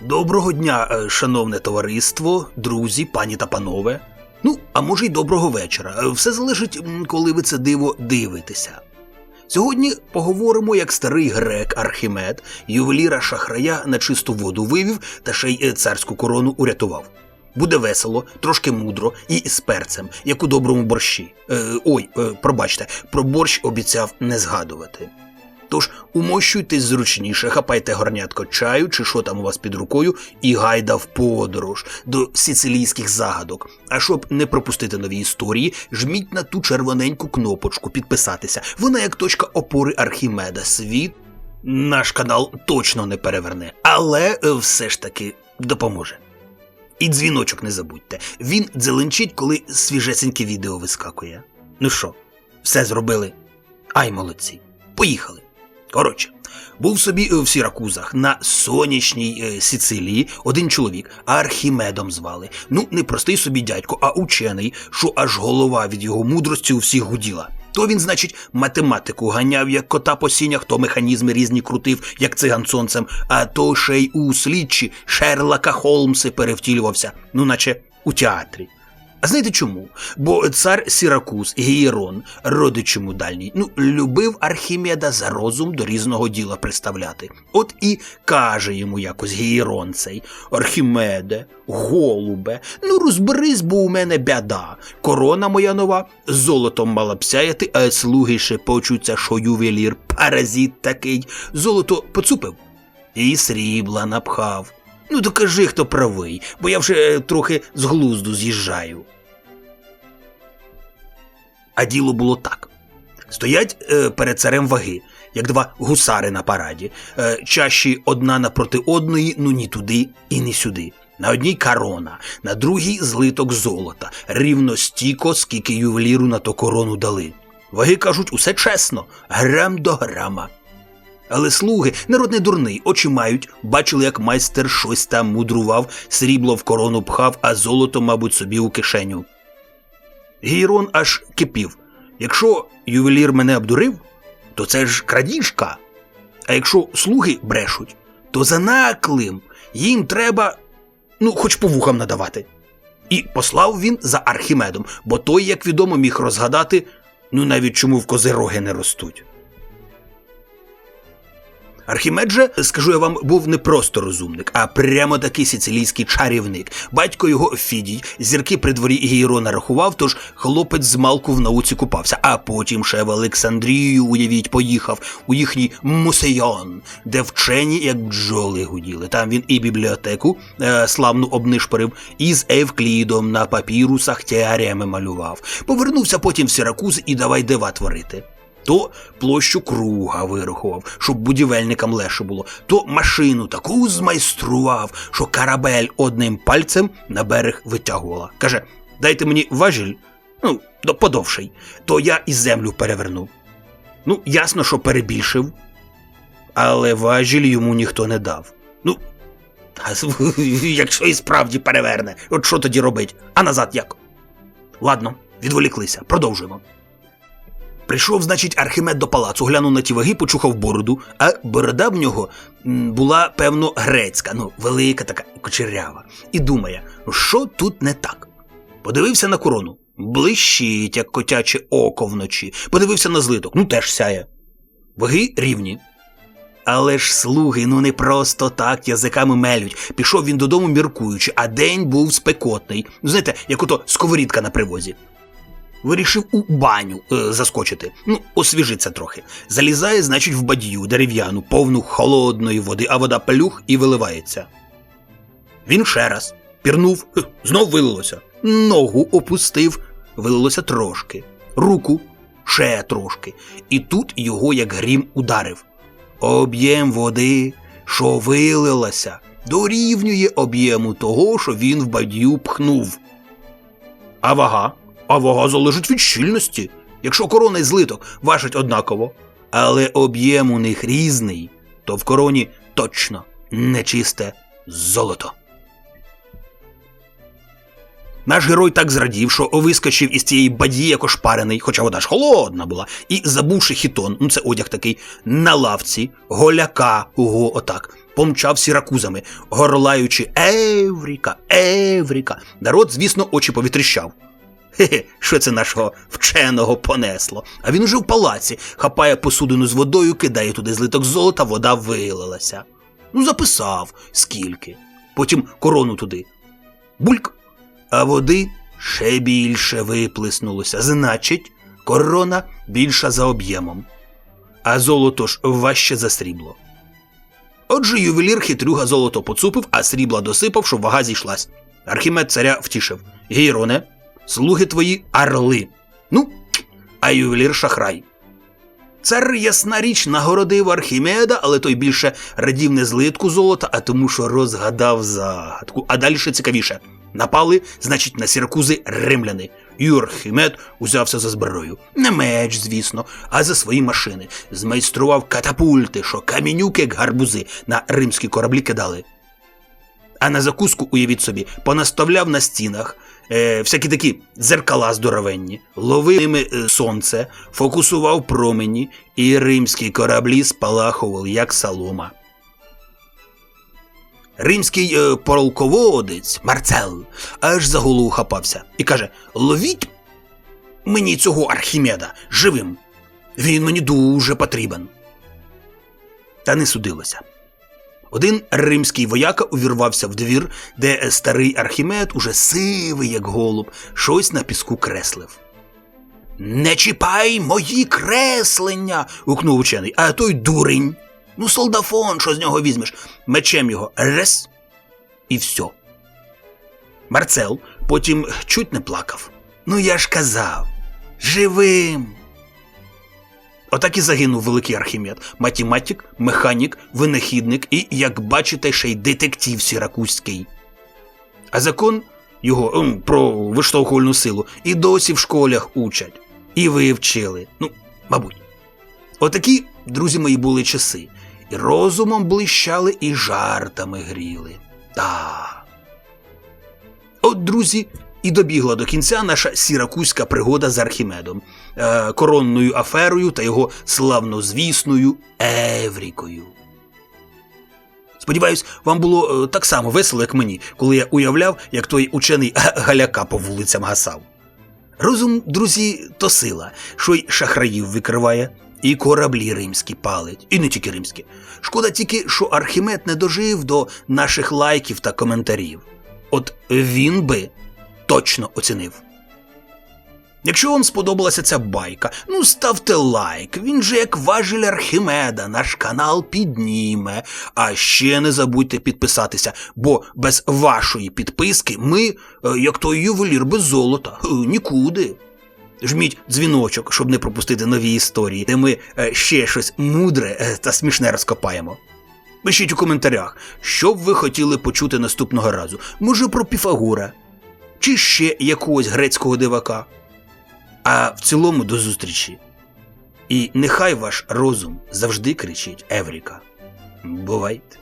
Доброго дня, е, шановне товариство, друзі, пані та панове. Ну, а може й доброго вечора. Е, Все залежить, коли ви це диво дивитеся. Сьогодні поговоримо, як старий грек Архімед, ювеліра шахрая на чисту воду вивів та ще й е, царську корону урятував. Буде весело, трошки мудро і з перцем, як у доброму борщі. Е, ой, е, пробачте, про борщ обіцяв не згадувати. Тож умощуйтесь зручніше, хапайте горнятко чаю чи що там у вас під рукою, і гайда в подорож до сицилійських загадок. А щоб не пропустити нові історії, жміть на ту червоненьку кнопочку підписатися. Вона як точка опори Архімеда. Світ наш канал точно не переверне, але е, все ж таки допоможе. І дзвіночок не забудьте. Він дзеленчить, коли свіжесеньке відео вискакує. Ну що, все зробили? Ай, молодці. Поїхали. Коротше, був собі в Сіракузах на сонячній е, Сицилії один чоловік, Архімедом звали. Ну, не простий собі дядько, а учений, що аж голова від його мудрості у всіх гуділа. То він, значить, математику ганяв, як кота по сінях, то механізми різні крутив, як циган сонцем, а то ще й у слідчі Шерлока Холмси перевтілювався, ну наче у театрі. А знаєте чому? Бо цар Сіракуз Гієрон, родич йому дальній, ну, любив Архімеда за розум до різного діла представляти. От і каже йому якось Гієрон цей Архімеде, голубе, ну розберись, бо у мене бяда. Корона моя нова, золотом мала б сяяти, а слуги шепочуться, що ювелір, паразит такий. Золото поцупив і срібла напхав. Ну, докажи, хто правий, бо я вже е, трохи з глузду з'їжджаю. А діло було так: стоять е, перед царем ваги, як два гусари на параді, е, чаші одна напроти одної, ну ні туди і ні сюди. На одній корона, на другій злиток золота, рівно стіко, скільки ювеліру на то корону дали. Ваги кажуть, усе чесно, грам до грама. Але слуги, народ не дурний, очі мають, бачили, як майстер щось там мудрував, срібло в корону пхав, а золото, мабуть, собі у кишеню. Гійрон аж кипів. Якщо ювелір мене обдурив, то це ж крадіжка. А якщо слуги брешуть, то за наклим їм треба, ну, хоч по вухам надавати. І послав він за Архімедом, бо той, як відомо, міг розгадати, ну навіть чому в козироги не ростуть. Архімед же, скажу я вам, був не просто розумник, а прямо такий сицилійський чарівник. Батько його Фідій, зірки при дворі Гійрона рахував, тож хлопець з малку в науці купався, а потім ще в Олександрію, уявіть, поїхав у їхній мусейон, де вчені, як бджоли гуділи. Там він і бібліотеку е, славну обнишпорив, і з Евклідом на папірусах теореми малював. Повернувся потім в Сіракуз і давай дива творити. То площу круга вирахував, щоб будівельникам легше було, то машину таку змайстрував, що корабель одним пальцем на берег витягувала. Каже: дайте мені важіль, ну, подовший, то я і землю переверну. Ну, ясно, що перебільшив, але важіль йому ніхто не дав. Ну, якщо і справді переверне, от що тоді робить? А назад як? Ладно, відволіклися, продовжуємо. Прийшов, значить, Архімед до палацу, глянув на ті ваги, почухав бороду, а борода в нього була, певно, грецька, ну, велика така кучерява. І думає, що тут не так. Подивився на корону. Блищить, як котяче око вночі. Подивився на злиток, ну теж сяє. Ваги рівні. Але ж слуги, ну не просто так язиками мелють. Пішов він додому міркуючи, а день був спекотний. Знаєте, як ото сковорідка на привозі. Вирішив у баню е, заскочити. Ну, освіжиться трохи. Залізає, значить, в бадью дерев'яну, повну холодної води, а вода плюх і виливається. Він ще раз пірнув, хе, знов вилилося. Ногу опустив, вилилося трошки. Руку ще трошки. І тут його як грім ударив. Об'єм води, що вилилася, дорівнює об'єму того, що він в бадью пхнув. А вага? А вага залежить від щільності. Якщо корона і злиток важать однаково, але об'єм у них різний, то в короні точно нечисте золото. Наш герой так зрадів, що вискочив із цієї бадії, як ошпарений, хоча вода ж холодна була, і забувши хітон, ну це одяг такий, на лавці, голяка, ого, отак, помчав сіракузами, горлаючи Евріка, Евріка. Народ, звісно, очі повітріщав. Хе-хе, що це нашого вченого понесло. А він уже в палаці, хапає посудину з водою, кидає туди злиток золота, вода вилилася. Ну, записав, скільки. Потім корону туди. Бульк. А води ще більше виплеснулося. Значить, корона більша за об'ємом. А золото ж важче за срібло. Отже, ювелір хитрюга золото поцупив, а срібла досипав, щоб вага зійшлась. Архімед царя втішив. Гейроне, слуги твої орли. Ну, а ювелір шахрай. Цар, ясна річ, нагородив Архімеда, але той більше радів не злитку золота, а тому, що розгадав загадку. А далі цікавіше. Напали, значить, на сіракузи римляни. І Архімед узявся за зброю. Не меч, звісно, а за свої машини. Змайстрував катапульти, що камінюки, як гарбузи, на римські кораблі кидали. А на закуску, уявіть собі, понаставляв на стінах е, всякі такі дзеркала здоровенні, ловив ними е, сонце, фокусував промені, і римські кораблі спалахували, як солома. Римський е, полководець Марцел аж за голову хапався і каже: Ловіть мені цього Архімеда живим. Він мені дуже потрібен. Та не судилося. Один римський вояка увірвався в двір, де старий Архімед, уже сивий, як голуб, щось на піску креслив. Не чіпай мої креслення. гукнув учений, а той дурень. Ну, солдафон, що з нього візьмеш? Мечем його рес і все. Марцел потім чуть не плакав. Ну я ж казав, живим. Отак і загинув великий Архімед, математик, механік, винахідник і, як бачите, ще й детектив сіракузький. А закон його ем, про виштовхувальну силу і досі в школях учать. І ви вчили. Ну, мабуть. Отакі, друзі мої, були часи. І розумом блищали, і жартами гріли. Та. От, друзі, і добігла до кінця наша сіракузька пригода з Архімедом, е, коронною аферою та його славнозвісною Еврікою. Сподіваюсь, вам було е, так само весело, як мені, коли я уявляв, як той учений галяка по вулицям гасав. Розум, друзі, то сила, що й шахраїв викриває, і кораблі римські палить, і не тільки римські. Шкода тільки, що Архімед не дожив до наших лайків та коментарів. От він би точно оцінив. Якщо вам сподобалася ця байка, ну ставте лайк. Він же як важель Архімеда, наш канал підніме. А ще не забудьте підписатися, бо без вашої підписки ми, е, як той ювелір без золота, е, нікуди. Жміть дзвіночок, щоб не пропустити нові історії, де ми е, ще щось мудре та смішне розкопаємо. Пишіть у коментарях, що б ви хотіли почути наступного разу. Може про Піфагора, чи ще якогось грецького дивака. А в цілому до зустрічі. І нехай ваш розум завжди кричить Евріка. Бувайте!